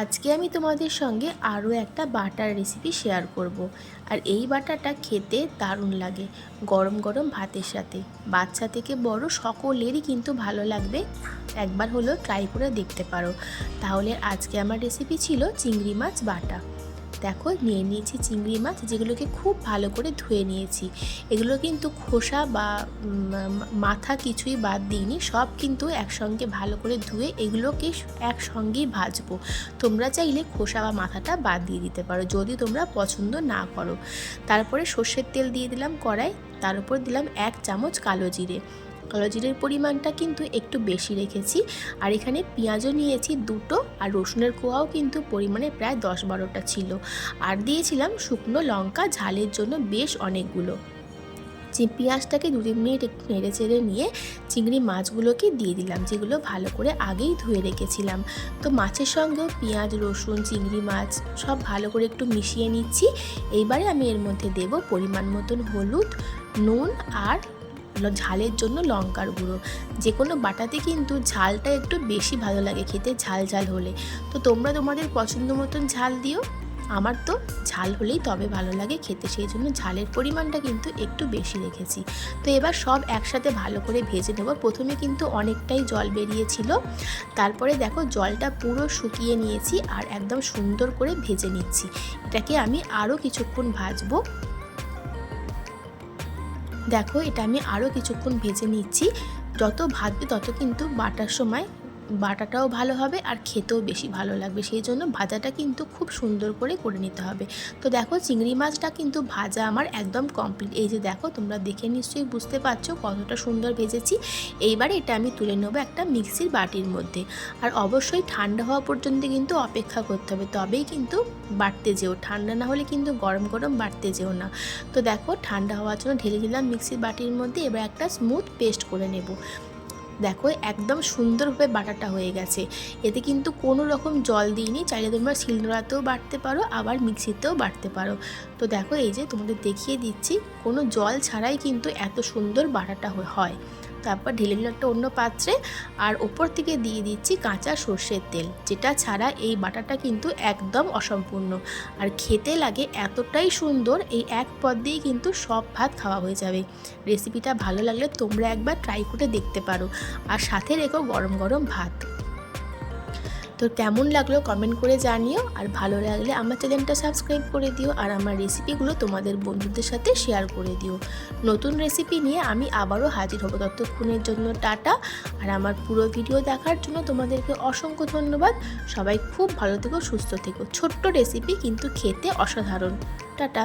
আজকে আমি তোমাদের সঙ্গে আরও একটা বাটার রেসিপি শেয়ার করব। আর এই বাটারটা খেতে দারুণ লাগে, গরম গরম ভাতের সাথে। বাচ্চা থেকে বড় সকলেরই কিন্তু ভালো লাগবে। একবার হলেও ট্রাই করে দেখতে পারো। তাহলে আজকে আমার রেসিপি ছিল চিংড়ি মাছ বাটা। দেখো নিয়ে নিয়েছি চিংড়ি মাছ, যেগুলোকে খুব ভালো করে ধুয়ে নিয়েছি। এগুলো কিন্তু খোসা বা মাথা কিছুই বাদ দিইনি, সব কিন্তু একসঙ্গে ভালো করে ধুয়ে এগুলোকে একসঙ্গেই ভাজবো। তোমরা চাইলে খোসা বা মাথাটা বাদ দিয়ে দিতে পারো, যদি তোমরা পছন্দ না করো। তারপরে সর্ষের তেল দিয়ে দিলাম কড়াই, তার উপর দিলাম এক চামচ কালো জিরে। কালো জিরের পরিমাণটা কিন্তু একটু বেশি রেখেছি। আর এখানে পেঁয়াজও নিয়েছি দুটো আর রসুনের কোয়াও কিন্তু পরিমাণে প্রায় দশ বারোটা ছিল। আর দিয়েছিলাম শুকনো লঙ্কা, ঝালের জন্য বেশ অনেকগুলো। যে পেঁয়াজটাকে দু তিন মিনিট একটু নেড়ে চেড়ে নিয়ে চিংড়ি মাছগুলোকে দিয়ে দিলাম, যেগুলো ভালো করে আগেই ধুয়ে রেখেছিলাম। তো মাছের সঙ্গেও পেঁয়াজ, রসুন, চিংড়ি মাছ সব ভালো করে একটু মিশিয়ে নিচ্ছি। এইবারে আমি এর মধ্যে দেব পরিমাণ মতন হলুদ, নুন আর ঝালের জন্য লঙ্কার গুঁড়ো। যে কোনো বাটাতে কিন্তু ঝালটা একটু বেশি ভালো লাগে খেতে, ঝাল ঝাল হলে। তো তোমরা তোমাদের পছন্দ মতন ঝাল দিও। আমার তো ঝাল হলেই তবে ভালো লাগে খেতে, সেই জন্য ঝালের পরিমাণটা কিন্তু একটু বেশি রেখেছি। তো এবার সব একসাথে ভালো করে ভেজে নেব। প্রথমে কিন্তু অনেকটাই জল বেরিয়েছিল। তারপরে দেখো জলটা পুরো শুকিয়ে নিয়েছি আর একদম সুন্দর করে ভেজে নিচ্ছি। এটাকে আমি আরও কিছুক্ষণ ভাজবো। দেখো এটা আমি আরও কিছুক্ষণ ভেজে নিচ্ছি। যত ভাজবে তত কিন্তু বাটার সময় বাটাটাও ভালো হবে আর খেতেও বেশি ভালো লাগবে। সেই জন্য ভাজাটা কিন্তু খুব সুন্দর করে করে নিতে হবে। তো দেখো চিংড়ি মাছটা কিন্তু ভাজা আমার একদম কমপ্লিট এই যে দেখো তোমরা দেখে নিশ্চয়ই বুঝতে পারছ কতটা সুন্দর ভেজেছি। এইবারে এটা আমি তুলে নেব একটা মিক্সির বাটির মধ্যে। আর অবশ্যই ঠান্ডা হওয়া পর্যন্ত কিন্তু অপেক্ষা করতে হবে। তবেই কিন্তু বাড়তে যেও। ঠান্ডা না হলে কিন্তু গরম গরম বাড়তে যেও না। তো দেখো ঠান্ডা হওয়ার জন্য ঢেলে দিলাম মিক্সির বাটির মধ্যে। এবার একটা স্মুথ পেস্ট করে নেব। দেখো, একদম সুন্দরভাবে বাটাটা হয়ে গেছে। এতে কিন্তু কোনো রকম জল দিইনি, চাইলে তোমরা শিলনোড়াতেও বাটতে পারো, আবার মিক্সিতেও বাটতে পারো। তো দেখো, এই যে তোমাদের দেখিয়ে দিচ্ছি, কোনো জল ছাড়াই কিন্তু এত সুন্দর বাটাটা হয়। তারপর ঢেলে নিলাম একটা অন্য পাত্রে, আর ওপর থেকে দিয়ে দিচ্ছি কাঁচা সর্ষের তেল, যেটা ছাড়া এই বাটাটা কিন্তু একদম অসম্পূর্ণ। আর খেতে লাগে এতটাই সুন্দর, এই এক পদ দিয়ে কিন্তু সব ভাত খাওয়া হয়ে যাবে। রেসিপিটা ভালো লাগলে তোমরা একবার ট্রাই করে দেখতে পারো। আর সাথে রেখো গরম গরম ভাত। তো কেমন লাগল কমেন্ট করে জানিও, আর ভালো লাগলে আমার চ্যানেলটা সাবস্ক্রাইব করে দিও, আর আমার রেসিপিগুলো তোমাদের বন্ধুদের সাথে শেয়ার করে দিও। নতুন রেসিপি নিয়ে আমি আবারও হাজির হব ততক্ষণের জন্য টাটা, আর আমার পুরো ভিডিও দেখার জন্য তোমাদেরকে অসংখ্য ধন্যবাদ। সবাই খুব ভালো থেকো, সুস্থ থেকো। ছোট্ট রেসিপি কিন্তু খেতে অসাধারণ। টাটা।